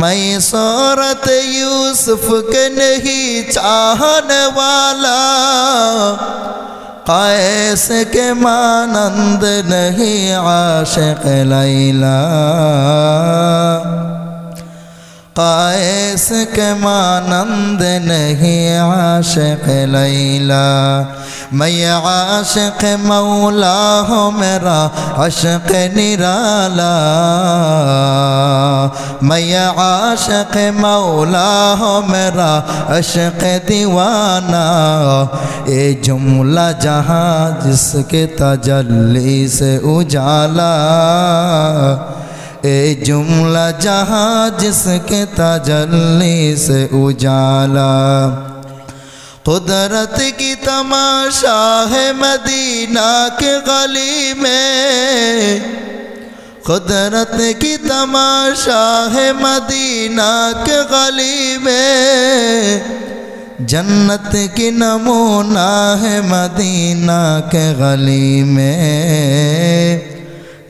मैं सूरत यूसुफ के नहीं चाहने वाला कैस के मानंद नहीं आशिक लैला कैस के मानंद नहीं आशिक लैला میں عاشق مولا ہو میرا عشق نرالا میں عاشق مولا ہو میرا عشق دیوانہ اے جملہ جہاں جس کے تجلی سے اجالا اے جملہ جہاں جس کے تجلی سے اجالا قدرت کی تماشا ہے مدینہ کے گلی میں۔ قدرت کی تماشا ہے مدینہ کے گلی میں۔ جنت کی نمونہ ہے مدینہ کے گلی میں۔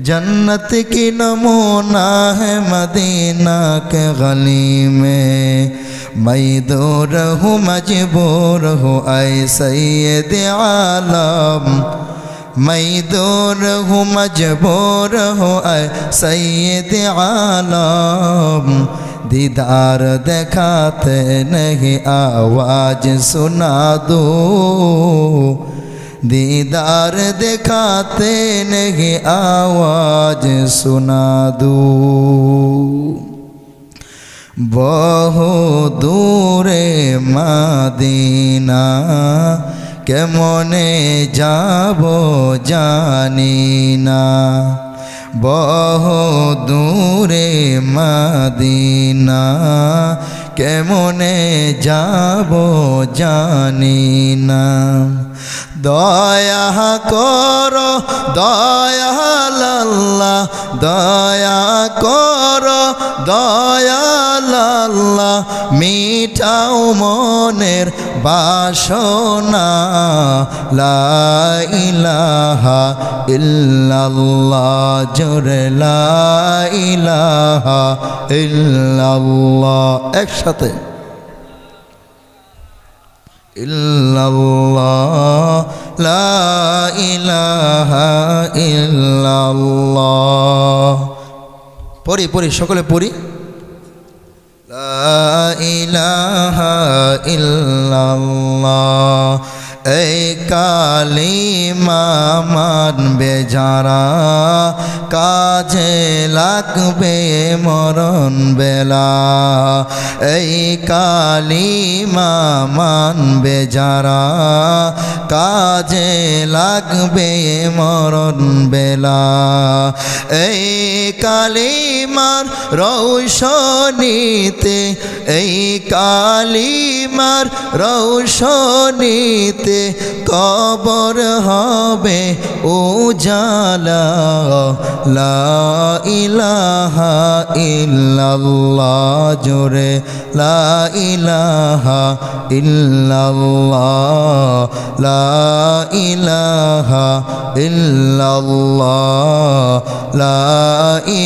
जन्नत की नमूना है मदीना के गली में मैं दूर हूँ मजबूर हूँ ऐ सैद आलम मैं दूर हूँ मजबूर हूँ ऐ सैद आलम दीदार दिखाते नहीं आवाज सुना दो दीदार दिखाते नहीं आवाज सुना दो বহু দূরে মাদিনা কেমনে যাব জানি না বহু দূরে মাদিনা কেমনে যাব জানি না দয়া কর দয়াল্লা দয়া কর দয়াল্লা মিঠাও মনের বাসনা, লা ইলাহা ইল্লাল্লাহ, জোরে লা ইলাহা ইল্লাল্লাহ, একসাথে। লা ইলাহা পড়ি পড়ি সকলে পড়ি। লা ইলাহা ইল্লাল্লাহ। এই কালিমা মানবে যারা কাজে লাগবে মরণ বেলা। এই কালিমা মানবে যারা। কাজে লাগবে মরণ বেলা। এই কালিমার রৌশনীতে, এই কালিমার রৌশনীতে কবর হবে উজালা। লা ইলাহা ইল্লাল্লাহ, জোরে লা ইলাহা ইল্লাল্লাহ। লা ইলাহা ইল্লাল্লাহ, লা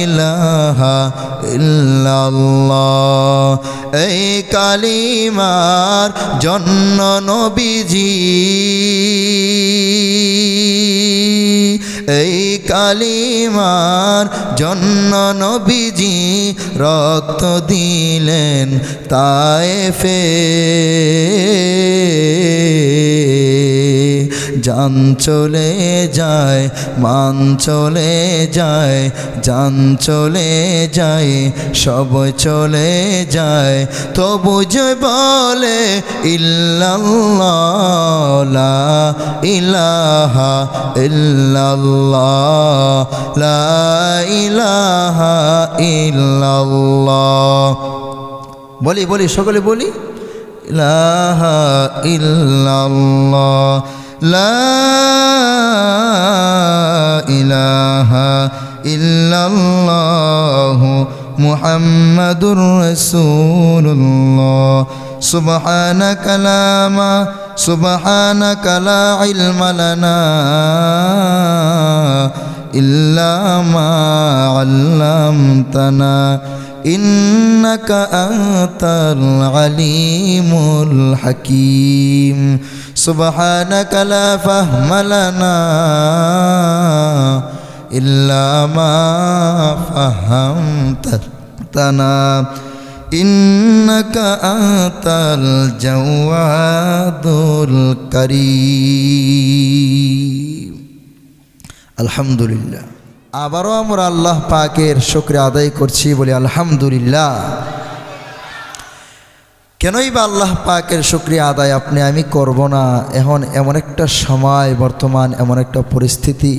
ইলাহা ইল্লাল্লাহ। এই কালিমার জন্য নবীজি, এই কালিমার জন্য নবীজি রক্ত দিলেন তায়েফে। জান চলে যায়, মান চলে যায়, জান চলে যায় সব চলে যায়। তবু যে বলে, ইল্লাল্লাহ ইলাহা ইল্লাল্লাহ, লা ইলাহা ইল্লাল্লাহ। বলি বলি, সকলে বলি, ইলাহা ইল্লাল্লাহ। لا إله إلا الله محمد رسول الله سبحانك لا ما سبحانك لا علم لنا إلا ما علمتنا إنك أنت العليم الحكيم سبحانك لا فهم لنا إلا ما فهمتنا إنك أنت الجواد الكريم الحمد لله আবারও আমরা আল্লাহ পাকের শুক্রিয়া আদায় করছি বলি আলহামদুলিল্লাহ। কেনই বা আল্লাহ পাকের শুক্রিয়া আদায় আপনি আমি করব না? এখন এমন একটা সময়, বর্তমান এমন একটা পরিস্থিতি।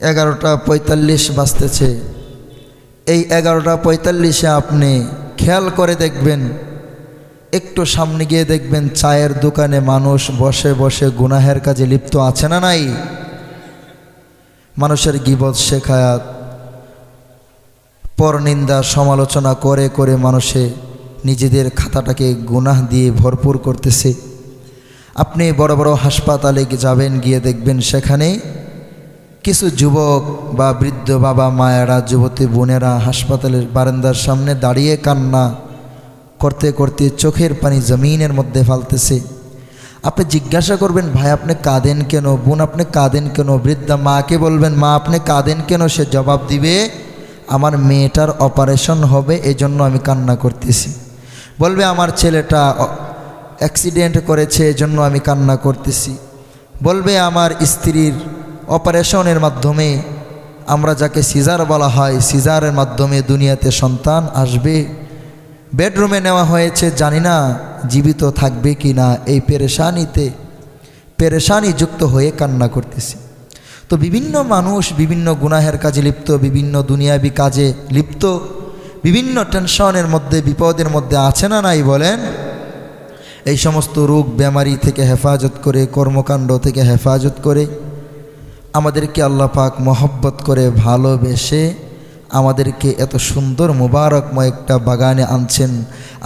এগারোটা পঁয়তাল্লিশ বাজতেছে। এই এগারোটা পঁয়তাল্লিশে আপনি খেয়াল করে দেখবেন, একটু সামনে গিয়ে দেখবেন চায়ের দোকানে মানুষ বসে বসে গুনাহের কাজে লিপ্ত আছে না নাই? মানুষের গিবত শেখায়াত পরনিন্দা সমালোচনা করে করে মানুষে নিজেদের খাতাটাকে গুনাহ দিয়ে ভরপুর করতেছে। আপনি বড় বড় হাসপাতালে যাবেন, গিয়ে দেখবেন সেখানে কিছু যুবক বা বৃদ্ধ বাবা, মায়েরা, যুবতী বোনেরা হাসপাতালের বারান্দার সামনে দাঁড়িয়ে কান্না করতে করতে চোখের পানি জমিনের মধ্যে ফালতেছে। আপনি জিজ্ঞাসা করবেন, ভাই, আপনি কাঁদেন কেন? বোন, আপনি কাঁদেন কেন? বৃদ্ধা মাকে বলবেন, মা, আপনি কাঁদেন কেন? সে জবাব দিবে, আমার মেয়েটার অপারেশন হবে, এজন্য আমি কান্না করতেছি। বলবে, আমার ছেলেটা অ্যাক্সিডেন্ট করেছে, এজন্য আমি কান্না করতেছি। বলবে, আমার স্ত্রীর অপারেশনের মাধ্যমে আমরা যাকে সিজার বলা হয়, সিজারের মাধ্যমে দুনিয়াতে সন্তান আসবে। বেডরুমে নেওয়া হয়েছে, জানি না জীবিত থাকবে কি না এই পেরেশানিতে, পেরেশানি যুক্ত হয়ে কান্না করতেছি। তো বিভিন্ন মানুষ বিভিন্ন গুনাহের কাজে লিপ্ত, বিভিন্ন দুনিয়াবি কাজে লিপ্ত, বিভিন্ন টেনশনের মধ্যে, বিপদের মধ্যে আছে না নাই বলেন? এই সমস্ত রোগ বেমারি থেকে হেফাজত করে, কর্মকাণ্ড থেকে হেফাজত করে, আমাদেরকে আল্লাহ পাক মহব্বত করে, ভালোবেসে আমাদেরকে এত সুন্দর মুবারকময় একটা বাগানে আনছেন।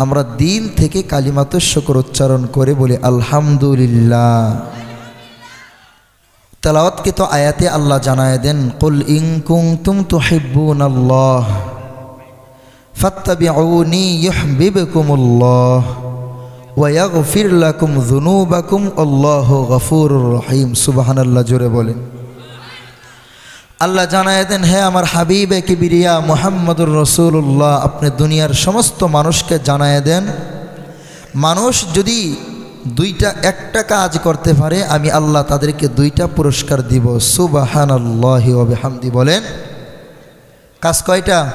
আমরা দিল থেকে কালিমাত শকর উচ্চারণ করে বলি আলহামদুলিল্লাহ। তালাওয়াতকে তো আয়াতে আল্লাহ জানায় দেন, কুল ইং কুং তুম তো হিব্বুন আল্লাহ ফাত্তাবিউনি ইউহবিবকুমুল্লাহ ওয়াগফির লাকুম যুনুবাকুম, আল্লাহু গফুরুর রহিম। সুবহানাল্লাহ, জোরে বলেন। আল্লাহ জানায় দেন, হে আমার হাবিবে কিবিরিয়া মোহাম্মদুর রসুল্লাহ আপনি দুনিয়ার সমস্ত মানুষকে জানায় দেন, মানুষ যদি দুইটা, একটা কাজ করতে পারে, আমি আল্লাহ তাদেরকে দুইটা পুরস্কার দিব। সুবাহান আল্লাহি হামদি বলেন। কাজ কয়টা?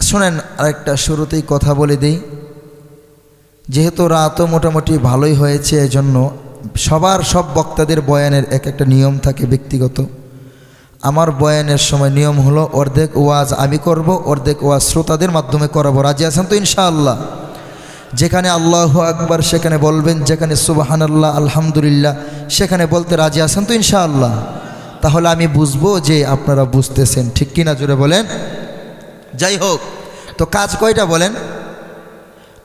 শোনেন, আরেকটা শুরুতেই কথা বলে দিই। যেহেতু রাতও মোটামুটি ভালোই হয়েছে, এজন্য সবার সব বক্তাদের বয়ানের এক একটা নিয়ম থাকে ব্যক্তিগত। আমার বয়ানের সময় নিয়ম হলো, অর্ধেক ওয়াজ আমি করব, অর্ধেক ওয়াজ শ্রোতাদের মাধ্যমে করাবো। রাজি আছেন তো ইনশাআল্লাহ? যেখানে আল্লাহ আকবার, সেখানে বলবেন, যেখানে সুবাহান আল্লাহ আলহামদুলিল্লাহ, সেখানে বলতে রাজি আছেন তো ইনশাআল্লাহ? তাহলে আমি বুঝব যে আপনারা বুঝতেছেন, ঠিক কিনা জুড়ে বলেন? যাই হোক, তো কাজ কয়টা বলেন?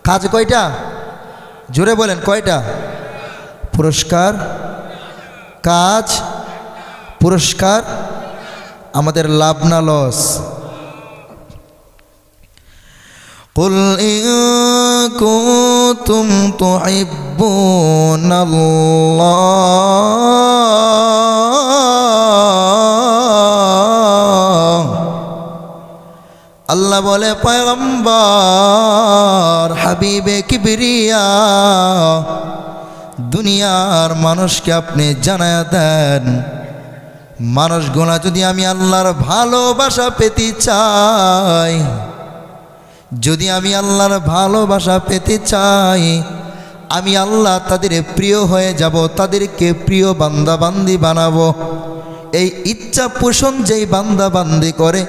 কাজ কয়টা? জুড়ে বলেন, কয়টা? পুরস্কার, কাজ, পুরস্কার আমাদের লাভ না লস قل إن كنتم تحبون الله আল্লাহ বলে পয়গম্বর হাবিবে কিবরিয়া দুনিয়ার মানুষকে আপনি জানায় দেন মানুষগুলা যদি আমি আল্লাহর ভালোবাসা পেতে চাই, যদি আমি আল্লাহর ভালোবাসা পেতে চাই, আমি আল্লাহ তাদের প্রিয় হয়ে যাব, তাদেরকে প্রিয় বান্দাবান্দি বানাবো। এই ইচ্ছা পোষণ যেই বান্দাবান্দি করে,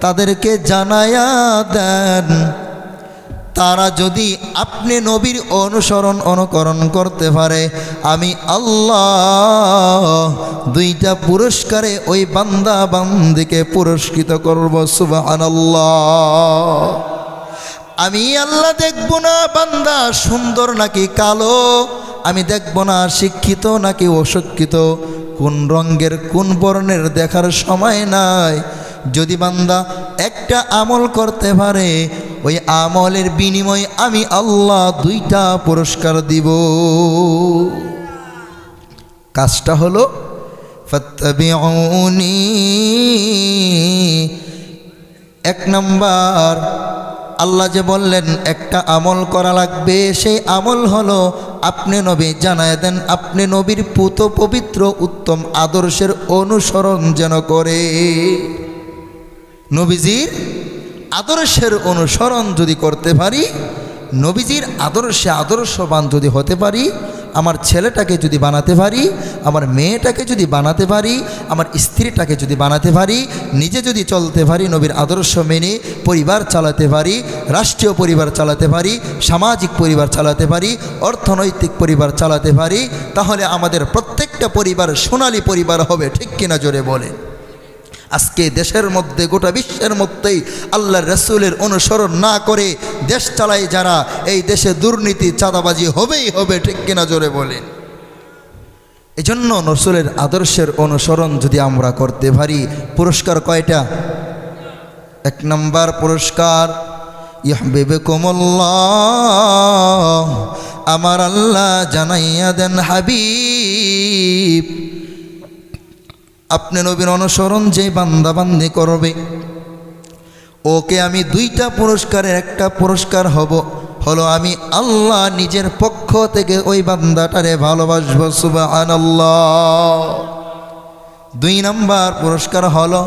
তাদেরকে জানায়া দেন। তারা যদি আপনি নবীর অনুসরণ অনুকরণ করতে পারে, আমি আল্লাহ দুইটা পুরস্কারে ওই বান্দা বান্দিকে পুরস্কৃত করব সুবাহান আমি আল্লাহ দেখব না বান্দা সুন্দর নাকি কালো, আমি দেখব না শিক্ষিত নাকি অশিক্ষিত, কোন রঙ্গের কোন বর্ণের দেখার সময় নাই। যদি বান্দা একটা আমল করতে পারে ওই আমলের বিনিময়ে আমি আল্লাহ দুইটা পুরস্কার দিব। কাজটা হলো এক নম্বর, আল্লাহ যে বললেন, একটা আমল করা লাগবে, সেই আমল হলো, আপনি নবী জানায় দেন, আপনি নবীর পুত পবিত্র উত্তম আদর্শের অনুসরণ যেন করে। নবীজির আদর্শের অনুসরণ যদি করতে পারি, নবীজির আদর্শে আদর্শবান যদি হতে পারি, আমার ছেলেটাকে যদি বানাতে পারি, আমার মেয়েটাকে যদি বানাতে পারি, আমার স্ত্রীটাকে যদি বানাতে পারি, নিজে যদি চলতে পারি, নবীর আদর্শ মেনে পরিবার চালাতে পারি, রাষ্ট্রীয় পরিবার চালাতে পারি, সামাজিক পরিবার চালাতে পারি, অর্থনৈতিক পরিবার চালাতে পারি, তাহলে আমাদের প্রত্যেকটা পরিবার সোনালী পরিবার হবে, ঠিক কিনা জোরে বলে আজকে দেশের মধ্যে, গোটা বিশ্বের মধ্যেই আল্লাহ রসুলের অনুসরণ না করে দেশ চালায় যারা, এই দেশে দুর্নীতি চাঁদাবাজি হবেই হবে, ঠিক কিনা জোরে বলেন। জন্য রসুলের আদর্শের অনুসরণ যদি আমরা করতে পারি, পুরস্কার কয়টা? এক নম্বর পুরস্কার ইহবেবে কোমল্লাহ আমার আল্লাহ জানাইয়া দেন হাবিব। আপনি নবীর অনুসরণ যে বান্দাবান্দি করবে, ওকে আমি দুইটা পুরস্কারের একটা পুরস্কার হব, হলো আমি আল্লাহ নিজের পক্ষ থেকে ওই বান্দাটারে ভালোবাসবো, সুবহানাল্লাহ। দুই নাম্বার পুরস্কার হলো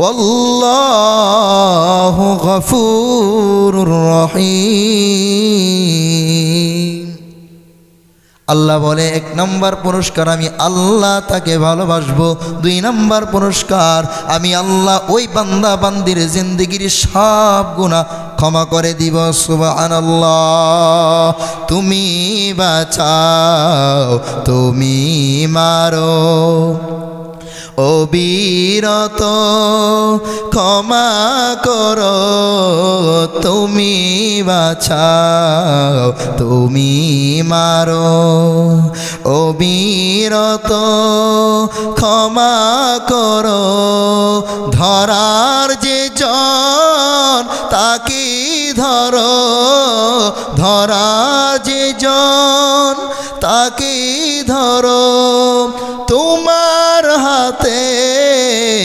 ওয়াল্লাহু গফুরুর রহিম। আল্লাহ বলে, এক নম্বর পুরস্কার আমি আল্লাহ তাকে ভালোবাসবো, দুই নম্বর পুরস্কার আমি আল্লাহ ওই বান্দা বান্দির জিন্দগির সব গুণা ক্ষমা করে দিব, সুবহানাল্লাহ। তুমি বাঁচাও, তুমি মারো। অবিরত ক্ষমা করো, তুমি বাছাও, তুমি মারো। অবিরত ক্ষমা করো, ধরার যে জন, তাকে ধরো। ধরা যে জন, তাকে ধরো।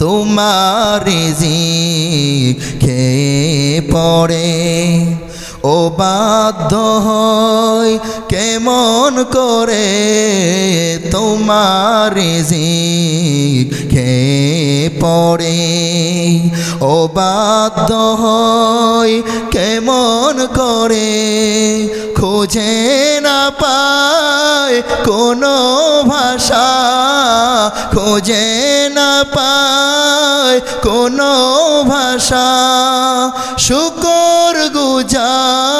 তোমার খেয়ে পড়ে। ও বাধ্য হয় কেমন করে তোমার খেয়ে পড়ে। ও বাধ্য হয় কেমন করে খুঁজে না পায় কোনো ভাষা খোঁজে না পায় কোনো ভাষা। শুকর গুজার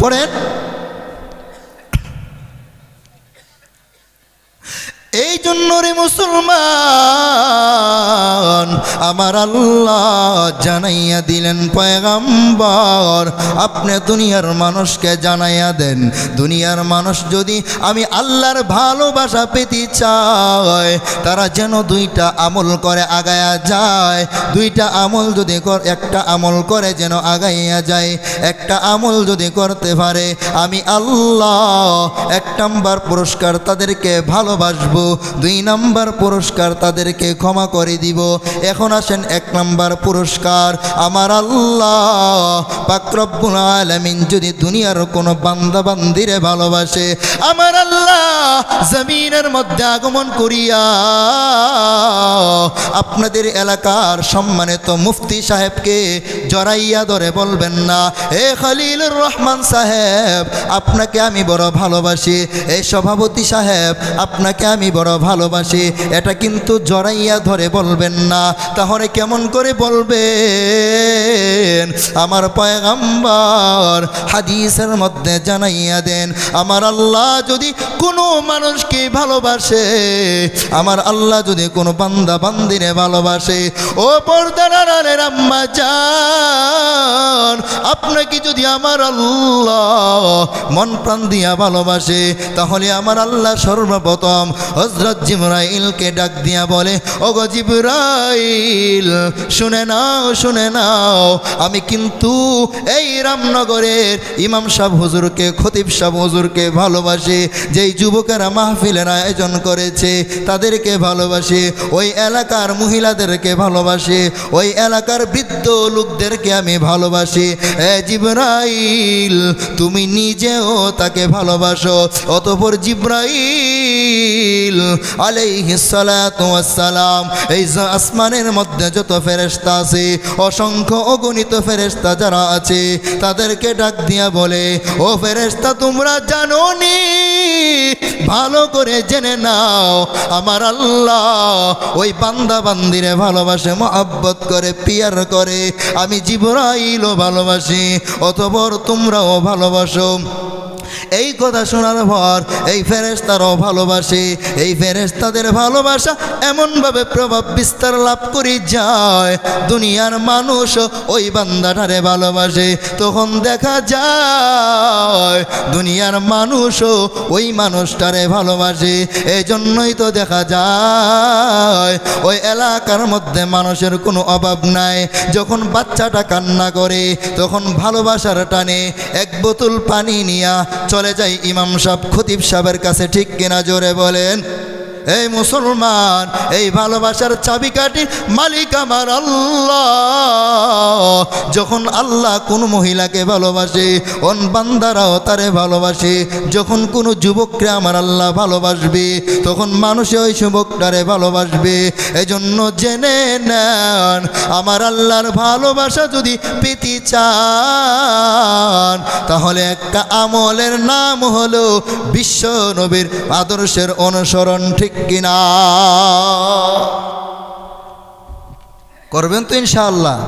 পড়েন? এই জন্য রে মুসলমান, আমার আল্লাহ জানাইয়া দিলেন, পয়গাম্বর, আপনি দুনিয়ার মানুষকে জানাইয়া দেন। দুনিয়ার মানুষ যদি আমি আল্লাহর ভালোবাসা পেতে চায়, তারা যেন দুইটা আমল করে আগায়া যায়। দুইটা আমল যদি কর একটা আমল করে যেন আগাইয়া যায়। একটা আমল যদি করতে পারে, আমি আল্লাহ এক নাম্বার পুরস্কার তাদেরকে ভালোবাসবো। দুই নাম্বার পুরস্কার তাদেরকে ক্ষমা করে দিব। এখন আসেন এক নাম্বার পুরস্কার, আমার আল্লাহ পাকরব্বুল আলামিন যদি দুনিয়ার কোনো বান্দা বান্দিরে ভালোবাসে, আমার আল্লাহ জমিনের মধ্যে আগমন করিয়া আপনাদের এলাকার সম্মানিত মুফতি সাহেবকে জড়াইয়া ধরে বলবেন না, এ খলিলুর রহমান সাহেব, আপনাকে আমি বড় ভালোবাসি। এ সভাপতি সাহেব, আপনাকে আমি বড় ভালোবাসি, এটা কিন্তু জড়াইয়া ধরে বলবেন না। তাহলে কেমন করে বলবেন? আমার পয়গাম্বর হাদিসের মধ্যে জানাইয়া দেন, আমার আল্লাহ যদি কোনো মানুষকে ভালোবাসে, আমার আল্লাহ যদি কোনো বান্দা বান্দিরে ভালোবাসে, ও পর্দারের আম্মা যান আপনাকে যদি আমার আল্লাহ মন প্রাণ দিয়া ভালোবাসে, তাহলে আমার আল্লাহ সর্বপ্রথম হজরত জিবরাইলকে ডাক দিয়া বলে, ওগো জিবরাইল, শুনে নাও শুনে নাও, আমি কিন্তু এই রামনগরের ইমাম সাহ হুজুরকে, খতিব সাহ হুজুরকে ভালোবাসি, যেই যুবকেরা মাহফিলের আয়োজন করেছে, তাদেরকে ভালোবাসি, ওই এলাকার মহিলাদেরকে ভালোবাসি, ওই এলাকার বৃদ্ধ লোকদেরকে আমি ভালোবাসি জিব্রাইল, তুমি নিজেও তাকে ভালোবাসো। অতপর জিব্রাইল আলাইহিস সালাতু ওয়াস সালাম এই আসমানের মধ্যে যত ফেরেশতা আছে, অসংখ্য অগণিত ফেরেশতা যারা আছে, তাদেরকে ডাক দিয়া বলে, ও ফেরেশতা, তোমরা জানো নি ভালো করে জেনে নাও, আমার আল্লাহ ওই বান্দা বান্দিরে ভালোবাসে, মহাব্বত করে, পিয়ার করে। আমি জিবরাইলও ভালোবাসি অতপর তোমরাও ভালোবাসো। এই কথা শোনার পর এই ফেরেস্তারও ভালোবাসে। এই ফেরেস্তাদের ভালোবাসা এমনভাবে প্রভাব বিস্তার লাভ করে যায়। দুনিয়ার মানুষ ওই বান্দাটারে ভালোবাসে। তখন দেখা যায় দুনিয়ার মানুষও ওই মানুষটারে ভালোবাসে। এই জন্যই তো দেখা যায় ওই এলাকার মধ্যে মানুষের কোনো অভাব নাই। যখন বাচ্চাটা কান্না করে, তখন ভালোবাসার টানে এক বোতল পানি নিয়া চলে যাই ইমাম সাহেব খতিব সাহেবের কাছে ঠিক কিনা জোরে বলেন। এই মুসলমান, এই ভালোবাসার চাবিকাঠি মালিক আমার আল্লাহ। যখন আল্লাহ কোন মহিলাকে ভালোবাসে অন বান্দারাও তারে ভালোবাসে, যখন কোনো যুবককে আমার আল্লাহ ভালোবাসবে, তখন মানুষে ওই যুবকটারে ভালোবাসবে। এজন্য জেনে নেন, আমার আল্লাহর ভালোবাসা যদি পেতে চান, তাহলে একটা আমলের নাম হলো বিশ্ব নবীর আদর্শের অনুসরণ, ঠিক কিনা। করবেন তো ইনশাআল্লাহ।